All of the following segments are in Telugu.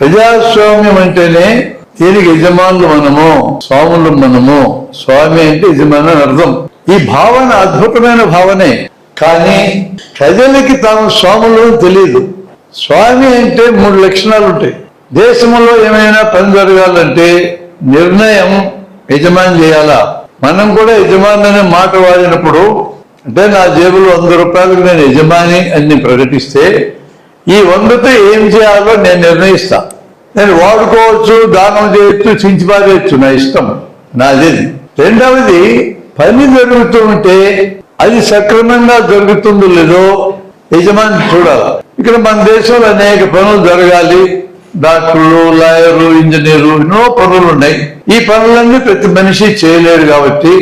ప్రజాస్వామ్యం అంటేనే దీనికి యజమానులు మనము స్వాములు మనము స్వామి అంటే యజమాని అని అర్థం. ఈ భావన అద్భుతమైన భావనే. కానీ ప్రజలకి తాము స్వాములు తెలియదు. స్వామి అంటే మూడు లక్షణాలు ఉంటాయి. దేశంలో ఏమైనా పని జరగాలంటే నిర్ణయం యజమాని చేయాలా? మనం కూడా యజమాని అనే మాట వాడినప్పుడు అంటే నా జేబులో వంద రూపాయలకు నేను యజమాని అని ప్రకటిస్తే ఈ వందతో ఏం చేయాలో నేను నిర్ణయిస్తా. నేను వాడుకోవచ్చు దానం చేయొచ్చు చించిపారేయచ్చు నా ఇష్టం నాది. రెండవది పని జరుగుతూ ఉంటే అది సక్రమంగా జరుగుతుందో లేదో యజమాని చూడాలి. ఇక్కడ మన దేశంలో అనేక పనులు జరగాలి. డాక్టర్లు లాయర్లు ఇంజనీర్లు ఎన్నో పనులు ఉన్నాయి. ఈ పనులన్నీ ప్రతి మనిషి చేయలేరు కాబట్టి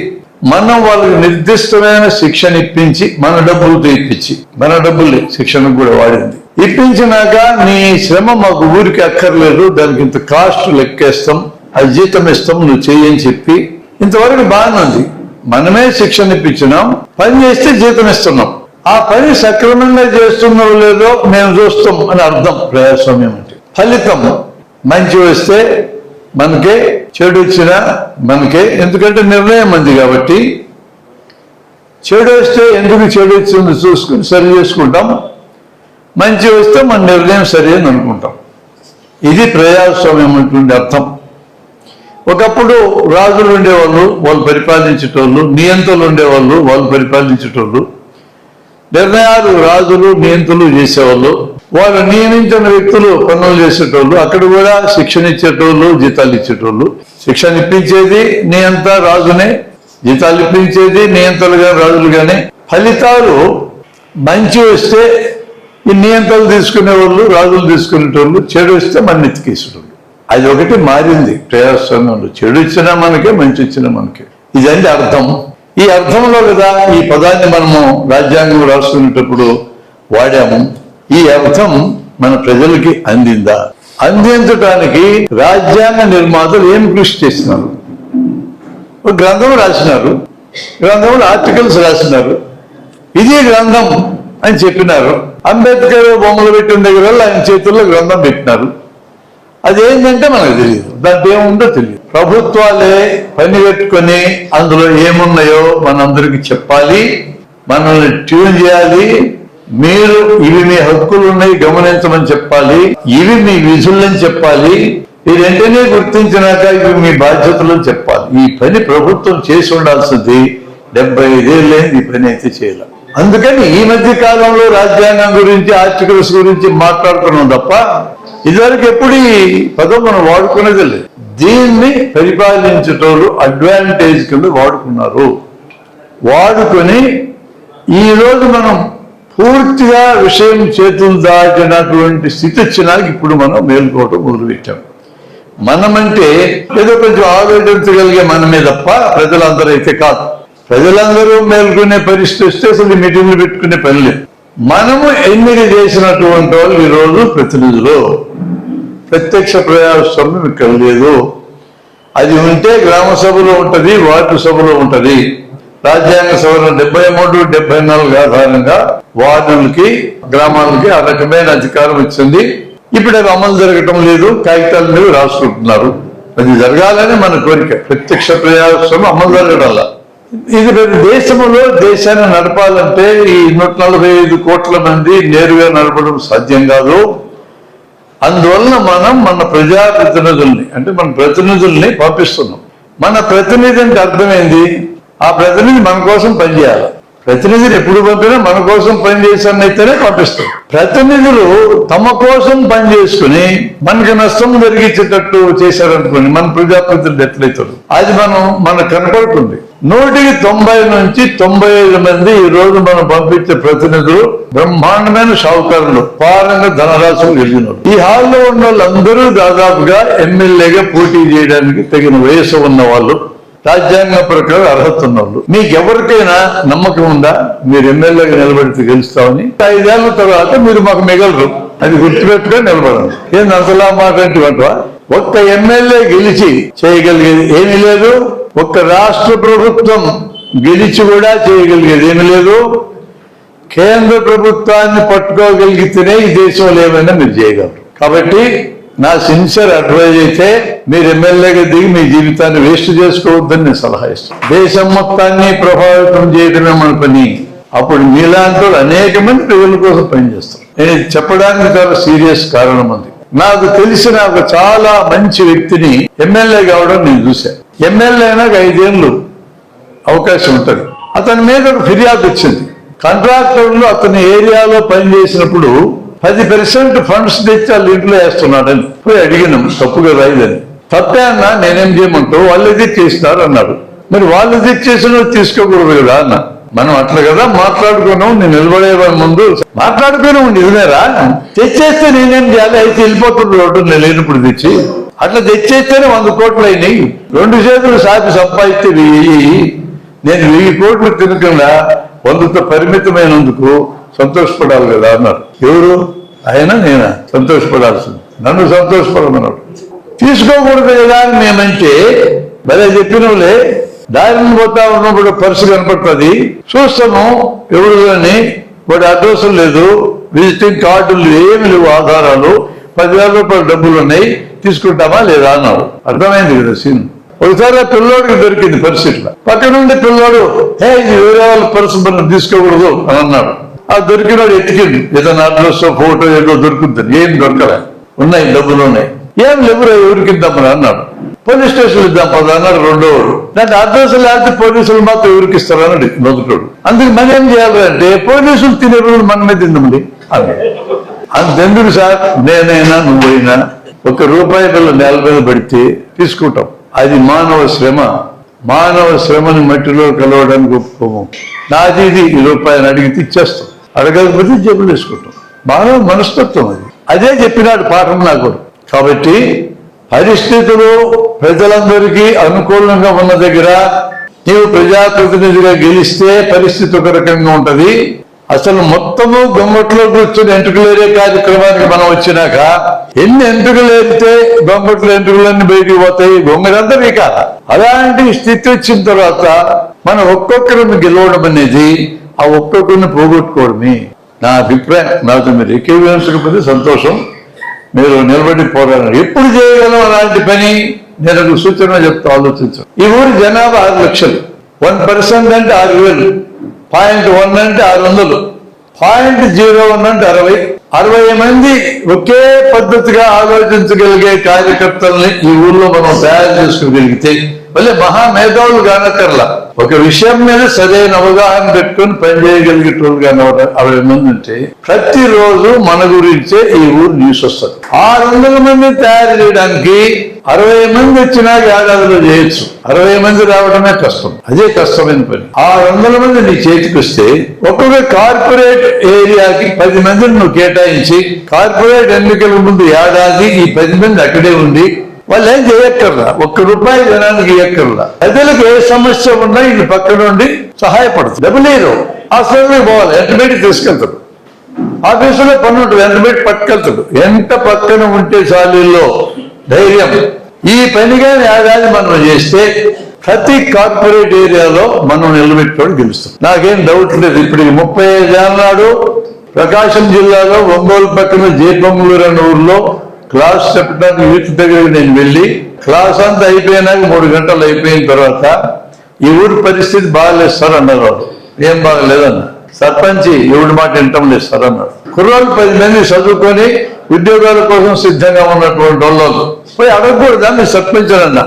మనం వాళ్ళకి నిర్దిష్టమైన శిక్షణ ఇప్పించి మన డబ్బులతో ఇప్పించి మన డబ్బులు శిక్షణకు కూడా వాడింది. ఇప్పించినాక నీ శ్రమ మాకు ఊరికి అక్కర్లేదు దానికి ఇంత కాస్ట్ లెక్కేస్తాం అది జీతం ఇస్తాం నువ్వు చేయని చెప్పి ఇంతవరకు బాగానే ఉంది. మనమే శిక్షణ ఇప్పించినాం పని చేస్తే జీతం ఇస్తున్నాం. ఆ పని సక్రమంగా చేస్తున్నావు లేదో మేము చూస్తాం అని అర్థం. ప్రజాస్వామ్యం అంటే ఫలితం మంచి వస్తే మనకే చెడు వచ్చినా మనకే. ఎందుకంటే నిర్ణయం మంది కాబట్టి చెడు వస్తే ఎందుకు చెడు వచ్చిందో చూసుకుని సరి చేసుకుంటాం. మంచి వస్తే మన నిర్ణయం సరి అని అనుకుంటాం. ఇది ప్రజాస్వామ్యం అటువంటి అర్థం. ఒకప్పుడు రాజులు ఉండేవాళ్ళు వాళ్ళు పరిపాలించేటోళ్ళు నియంతలు ఉండేవాళ్ళు వాళ్ళు పరిపాలించేటోళ్ళు. నిర్ణయాలు రాజులు నియంతులు చేసేవాళ్ళు. వాళ్ళు నియమించిన వ్యక్తులు పనులు చేసేటోళ్ళు అక్కడ కూడా శిక్షణ ఇచ్చేటోళ్ళు జీతాలు ఇచ్చేటోళ్ళు. శిక్షణ ఇప్పించేది నియంత రాజునే జీతాలు ఇప్పించేది నియంతలు కానీ రాజులు కానీ ఫలితాలు మంచి వస్తే నియంత్రలు తీసుకునే వాళ్ళు రాజులు తీసుకునేటోళ్ళు చెడు ఇస్తే మన ఎత్తికేసేటోళ్ళు అది ఒకటి మారింది. ప్రజాస్వామ్యంలో చెడు ఇచ్చినా మనకే మంచి ఇచ్చినా మనకే. ఇదండి అర్థం. ఈ అర్థంలో కదా ఈ పదాన్ని మనము రాజ్యాంగం రాసుకునేటప్పుడు వాడాము. ఈ అర్థం మన ప్రజలకి అందిందా? అందించడానికి రాజ్యాంగ నిర్మాతలు ఏం కృషి చేస్తున్నారు? ఒక గ్రంథం రాసినారు. గ్రంథంలో ఆర్టికల్స్ రాసినారు. ఇది గ్రంథం అని చెప్పినారు. అంబేద్కర్ బొమ్మలు పెట్టిన దగ్గర ఆయన చేతుల్లో గ్రంథం పెట్టినారు. అదేంటంటే మనకు తెలియదు. దాంట్లో ఏముందో తెలియదు. ప్రభుత్వాలే పని పెట్టుకొని అందులో ఏమున్నాయో మనందరికి చెప్పాలి. మనల్ని ట్యూన్ చేయాలి. మీరు ఇవి మీ హక్కులు ఉన్నాయి గమనించమని చెప్పాలి. ఇవి మీ విధులని చెప్పాలి. ఈ రెండనే గుర్తించినాక ఇవి మీ బాధ్యతలు చెప్పాలి. ఈ పని ప్రభుత్వం చేసి ఉండాల్సింది. డెబ్బై ఐదేళ్ళైంది ఈ పని అయితే చేయాలి. అందుకని ఈ మధ్య కాలంలో రాజ్యాంగం గురించి ఆర్టికల్స్ గురించి మాట్లాడుతున్నాం తప్ప ఇదివరకు ఎప్పుడు ఈ పదం మనం వాడుకునేది లేదు. దీన్ని పరిపాలించేటోళ్ళు అడ్వాంటేజ్ కింద వాడుకున్నారు. వాడుకొని ఈ రోజు మనం పూర్తిగా విషయం చేతులు దాటినటువంటి స్థితి వచ్చినాక ఇప్పుడు మనం మేలుకోవటం మొదలుపెట్టాం. మనమంటే ఏదో కొంచెం ఆలోచించగలిగే మనమే తప్ప ప్రజలందరూ అయితే కాదు. ప్రజలందరూ మేల్కొనే పరిస్థితి వస్తే అసలు మీటింగ్లు పెట్టుకునే పని లేదు. మనము ఎన్నిక చేసినటువంటి వాళ్ళు ఈరోజు ప్రతినిధులు. ప్రత్యక్ష ప్రజాస్వామ్యం ఇక్కడ లేదు. అది ఉంటే గ్రామ సభలో ఉంటుంది వార్డు సభలో ఉంటుంది. రాజ్యాంగ సభలో డెబ్బై మూడు డెబ్బై నాలుగు ఆధారంగా వార్డులకి గ్రామాలకి ఆ రకమైన అధికారం ఇచ్చింది ఇప్పుడు అవి అమలు జరగటం లేదు కాగితాల మీద రాసుకుంటున్నారు. అది జరగాలని మన కోరిక. ప్రత్యక్ష ప్రజాస్వామ్యం అమలు జరగడంలా. ఇది దేశంలో దేశాన్ని నడపాలంటే ఈ నూట నలభై ఐదు కోట్ల మంది నేరుగా నడపడం సాధ్యం కాదు. అందువలన మనం మన ప్రజాప్రతినిధుల్ని అంటే మన ప్రతినిధుల్ని పంపిస్తున్నాం. మన ప్రతినిధి అంటే అర్థమైంది ఆ ప్రతినిధి మన కోసం పనిచేయాలి. ప్రతినిధిని ఎప్పుడు పంపినా మన కోసం పనిచేసానైతేనే పంపిస్తాం. ప్రతినిధులు తమ కోసం పనిచేసుకుని మనకి నష్టం జరిగించేటట్టు చేశారనుకోండి మన ప్రజాప్రతినిధి ఎట్లయితారు? అది మనం మనకు కనపడుతుంది. నూటికి తొంభై నుంచి తొంభై ఐదు మంది ఈ రోజు మనం పంపించే ప్రతినిధులు బ్రహ్మాండమైన షావుకారులు పారంగా ధనరాశులు కలిగిన ఈ హాల్లో ఉన్న వాళ్ళందరూ దాదాపుగా ఎమ్మెల్యేగా పోటీ చేయడానికి తగిన వయసు ఉన్న వాళ్ళు రాజ్యాంగ ప్రకారం అర్హత ఉన్న వాళ్ళు మీకు ఎవరికైనా నమ్మకం ఉందా? మీరు ఎమ్మెల్యేగా నిలబడితే గెలుస్తామని. ఐదేళ్ళ తర్వాత మీరు మాకు మిగలరు. అది గుర్తుపెట్టుకొని నిలబడండి ఏంది అంతలా మాట అంటే ఒక్క ఎమ్మెల్యే గెలిచి చేయగలిగేది ఏమీ లేదు. ఒక్క రాష్ట్ర ప్రభుత్వం గెలిచి కూడా చేయగలిగేది ఏమి లేదు. కేంద్ర ప్రభుత్వాన్ని పట్టుకోగలిగితేనే ఈ దేశంలో ఏమైనా మీరు చేయగలరు. కాబట్టి నా సిన్సియర్ అడ్వైజ్ అయితే మీరు ఎమ్మెల్యేగా దిగి మీ జీవితాన్ని వేస్ట్ చేసుకోవద్దని నేను సలహా ఇస్తాను. దేశం మొత్తాన్ని ప్రభావితం చేయడమే మన పని. అప్పుడు మీలాంటి అనేక మంది ప్రజల కోసం పనిచేస్తారు నేను చెప్పడానికి చాలా సీరియస్ కారణం ఉంది నాకు తెలిసిన ఒక చాలా మంచి వ్యక్తిని ఎమ్మెల్యే కావడం నేను చూశాను. ఎమ్మెల్యే అయినాక ఐదేళ్ళు అవకాశం ఉంటుంది. అతని మీద ఒక ఫిర్యాదు వచ్చింది. కాంట్రాక్టర్లు అతని ఏరియాలో పనిచేసినప్పుడు పది పర్సెంట్ ఫండ్స్ తెచ్చి వాళ్ళ ఇంట్లో వేస్తున్నాడని పోయి అడిగినాం తప్పుగా రాయిదని ఇదని తప్పే అన్నా నేనేం చేయమంటావు? వాళ్ళు ఇది చేసినారు అన్నారు. మరి వాళ్ళు ఇది చేసిన తీసుకోకూడదు కదా అన్న. మనం అట్లా కదా మాట్లాడుకున్నాం నేను నిలబడే ముందు మాట్లాడుకుని నిజమేరా? తెచ్చేస్తే నేనేం చేయాలి? అయితే వెళ్ళిపోతుంది నేను లేనప్పుడు తెచ్చి అట్లా తెచ్చేస్తేనే వంద కోట్లు అయినాయి. రెండు చేతులు సాపి సంపాదిస్తే వెయ్యి. నేను వెయ్యి కోట్లు తినకుండా వందతో పరిమితమైనందుకు సంతోషపడాలి కదా అన్నారు. ఎవరు? ఆయన నేనా? సంతోషపడాల్సింది. నన్ను సంతోషపడమన్నాడు. తీసుకోకూడదు కదా అని మేమంటే భలే చెప్పినవులే దారిని పోతా ఉన్నప్పుడు పర్సు కనపడుతుంది. చూస్తాము ఎవరు కానీ వాడి అడ్రస్ లేదు విజిటింగ్ కార్డులు ఏమి లేవు ఆధారాలు. పదివేల రూపాయల డబ్బులు ఉన్నాయి తీసుకుంటామా లేదా అన్నావు. అర్థమైంది కదా సీన్? ఒకసారి ఆ పిల్లోడికి దొరికింది పర్సు ఇట్లా పక్క నుండి పిల్లోడు హే ఇది వేరే వాళ్ళ పర్సు మనం తీసుకోకూడదు అని అన్నాడు. ఆ దొరికినోడు ఎత్తికింది. ఏదైనా అడ్రస్ ఫోటో ఏదో దొరుకుతుంది. ఏం దొరకలే. ఉన్నాయి డబ్బులు ఉన్నాయి ఏం లేవురా ఎవరికి ఇద్దామని అన్నాడు. పోలీస్ స్టేషన్ ఇద్దాం పద అన్నాడు రెండోవాడు దాంట్లో అడ్రస్ లేకపోతే పోలీసులు మాత్రం ఎవరికి ఇస్తారన్నాడు మొదటోడు అందుకు మనం ఏం చేయాలంటే పోలీసులు తినే రోజులు మన మీద తిందండి అదే అంతెందుకు సార్? నేనైనా నువ్వైనా ఒక రూపాయి పిల్ల నేల మీద పడితే తీసుకుంటాం. అది మానవ శ్రమ. మానవ శ్రమని మట్టిలో కలవడానికి ఒప్పుకోము. నాది ఇది ఈ రూపాయని అడిగితే ఇచ్చేస్తాం అడగకపోతే జబ్బులు వేసుకుంటాం. మానవ మనస్తత్వం అది. అదే చెప్పినాడు పాఠం నాకు కాబట్టి పరిస్థితులు ప్రజలందరికీ అనుకూలంగా ఉన్న దగ్గర నీవు ప్రజాప్రతినిధిగా గెలిస్తే పరిస్థితి ఒక రకంగా ఉంటుంది. అసలు మొత్తము గొంగట్లో కూర్చొని ఎంట్రుకలేరే కార్యక్రమానికి మనం వచ్చినాక ఎన్ని ఎంట్రుకలు ఏరితే గొంగట్లో ఎంట్రుకలన్నీ బయటికి పోతాయి? గొంగడంతా కాదు అలాంటి స్థితి వచ్చిన తర్వాత మనం ఒక్కొక్కరిని గెలవడం అనేది ఆ ఒక్కొక్కరిని పోగొట్టుకోవడమే. నా అభిప్రాయం. నాతో మీరు ఎక్కివించకపోతే సంతోషం. మీరు నిలబడి పోరాడారు ఎప్పుడు చేయగలం అలాంటి పని? నేను సూచన చెప్తా ఆలోచించు. ఈ ఊరి జనాభా ఆరు లక్షలు. వన్ పర్సెంట్ అంటే ఆరు వేలు. పాయింట్ వన్ అంటే ఆరు వందలు. పాయింట్ జీరో వన్ అంటే అరవై. అరవై మంది ఒకే పద్ధతిగా ఆలోచించగలిగే కార్యకర్తల్ని ఈ ఊర్లో మనం తయారు చేసుకోగలిగితే మళ్ళీ మహామేధావులు కానక్కర్లా ఒక విషయం మీద సరైన అవగాహన పెట్టుకుని పనిచేయగలిగేటోళ్ళు కానీ అరవై మంది ఉంటే ప్రతిరోజు మన గురించే ఈ ఊరు న్యూస్ వస్తుంది. ఆరు వందల మంది తయారు చేయడానికి అరవై మంది వచ్చినా ఏడాదిలో చేయొచ్చు. అరవై మంది రావడమే కష్టం. అదే కష్టమైన పని. ఆరు వందల మంది నీ చేతికి వస్తే ఒక్కొక్క కార్పొరేట్ ఏరియాకి పది మందిని నువ్వు కేటాయించి కార్పొరేట్ ఎన్నికల ముందు ఏడాది ఈ పది మంది అక్కడే ఉండి వాళ్ళు ఏం చేయక్కర్లా. ఒక్క రూపాయి జనానికి ఇవ్వక్కర్లా ప్రజలకు ఏ సమస్య ఉన్నా ఇది పక్క నుండి సహాయపడుతుంది డబ్బు లేదు హాస్పిటల్కి పోవాలి. ఎంటబెట్టి తీసుకెళ్తాడు? ఆఫీసులో పని ఉంటుంది. ఎంటబెట్టి పట్టుకెళ్తాడు? ఎంత పక్కన ఉంటే చాలీలో ధైర్యం. ఈ పనిగా ఏడాది మనం చేస్తే ప్రతి కార్పొరేట్ ఏరియాలో మనం నిలబెట్టుకోవడం గెలుస్తాం. నాకేం డౌట్ లేదు. ఇప్పుడు ఈ ముప్పై ఐదు ఏళ్ళ నాడు ప్రకాశం జిల్లాలో ఒంగోలు పక్కన జేపంగులూరు అనే ఊర్లో క్లాస్ చెప్పడానికి యూత్ దగ్గరికి నేను వెళ్ళి క్లాస్ అంతా అయిపోయినాక మూడు గంటలు అయిపోయిన తర్వాత ఈ ఊరి పరిస్థితి బాగాలేదు సార్ అన్నారు వాళ్ళు. ఏం బాగలేదన్న సర్పంచి ఎవడి మాట వింటం లేదు సార్ అన్నాడు కుర్రోళ్ళు పది మంది చదువుకొని ఉద్యోగాల కోసం సిద్ధంగా ఉన్నటువంటి వాళ్ళు పోయి అడగకూడదా? మీరు సర్పంచ్ అన్న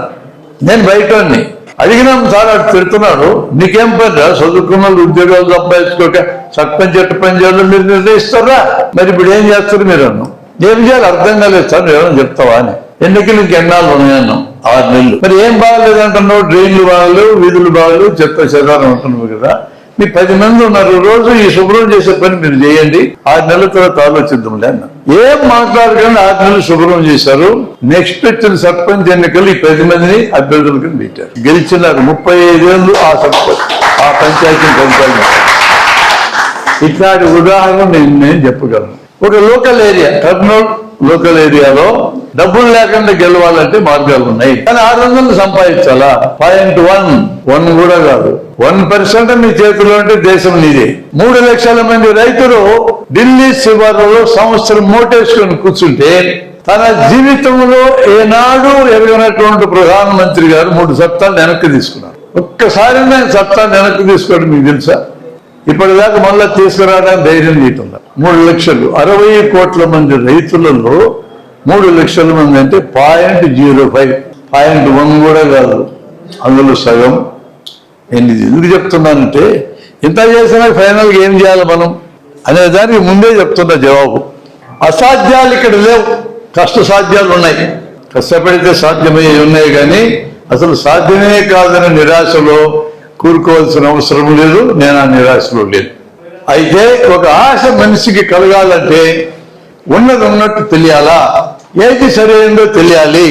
నేను బయటని అడిగినాం సార్ అటు తిడుతున్నాడు నీకేం పని రా? చదువుకున్న వాళ్ళు ఉద్యోగాలు సంపాదించుకోక సర్పంచ్ ఎట్టు పని చేయాలో మీరు నిర్ణయిస్తారా? మరి ఇప్పుడు ఏం చేస్తారు మీరు అన్నాం? నేను చేయాలి అర్థం కాలేదు సార్ ఏమైనా చెప్తావా? అని. ఎన్నికలు ఎన్నాళ్ళు ఉన్నాయన్నాం? ఆరు నెలలు. మరి ఏం బాగలేదు అంటున్నావు? డ్రైన్లు బాగలేవు వీధులు బాగలేవు చెత్త చెదారం అంటున్నావు కదా. మీ పది మంది ఉన్నారు. రోజు ఈ శుభ్రం చేసే పని మీరు చేయండి. ఆరు నెలల తర్వాత ఆలోచిద్దాంలే అన్న ఏం మాట్లాడకుండా ఆరు నెలలు శుభ్రం చేశారు. నెక్స్ట్ వచ్చిన సర్పంచ్ ఎన్నికలు ఈ పది మందిని అభ్యర్థులకు పెట్టారు. గెలిచినారు ముప్పై ఐదేళ్ళు ఆ సర్పంచ్ ఆ పంచాయతీ పంచాయతీ. ఇట్లాంటి ఉదాహరణ నేను నేను చెప్పగలను. ఒక లోకల్ ఏరియా కర్నూలు లోకల్ ఏరియాలో డబ్బులు లేకుండా గెలవాలంటే మార్గాలు ఉన్నాయి. కానీ ఆరు వందలు సంపాదించాలా? పాయింట్ వన్ వన్ కూడా కాదు. వన్ పర్సెంట్ మీ చేతిలో ఉంటే దేశం నీదే. మూడు లక్షల మంది రైతులు ఢిల్లీ శివార్లలో సంవత్సరం మోటేసుకొని కూర్చుంటే తన జీవితంలో ఏనాడు ఎరగనటువంటి ప్రధానమంత్రి గారు మూడు సప్తాలు వెనక్కి తీసుకున్నారు. ఒక్కసారి నేను సప్తాలు వెనక్కి తీసుకోవడం మీకు తెలుసా? ఇప్పటిదాకా మళ్ళీ తీసుకురావడానికి ధైర్యం చేయటంలా మూడు లక్షలు. అరవై కోట్ల మంది రైతులలో మూడు లక్షల మంది అంటే point zero five. Point one కూడా కాదు. అందులో సగం. ఎనిమిది ఎందుకు చెప్తున్నానంటే ఇంత చేసినా ఫైనల్గా ఏం చేయాలి మనం? అనే దానికి ముందే చెప్తున్న జవాబు. అసాధ్యాలు ఇక్కడ లేవు. కష్ట సాధ్యాలు ఉన్నాయి. కష్టపడితే సాధ్యమయ్యే ఉన్నాయి కానీ అసలు సాధ్యమే కాదనే నిరాశలో కూరుకోవాల్సిన అవసరం లేదు నేను ఆ నిరాశలో లేదు అయితే ఒక ఆశ మనిషికి కలగాలంటే ఉన్నది ఉన్నట్టు తెలియాలా? ఏది సరైనదో తెలియాలి?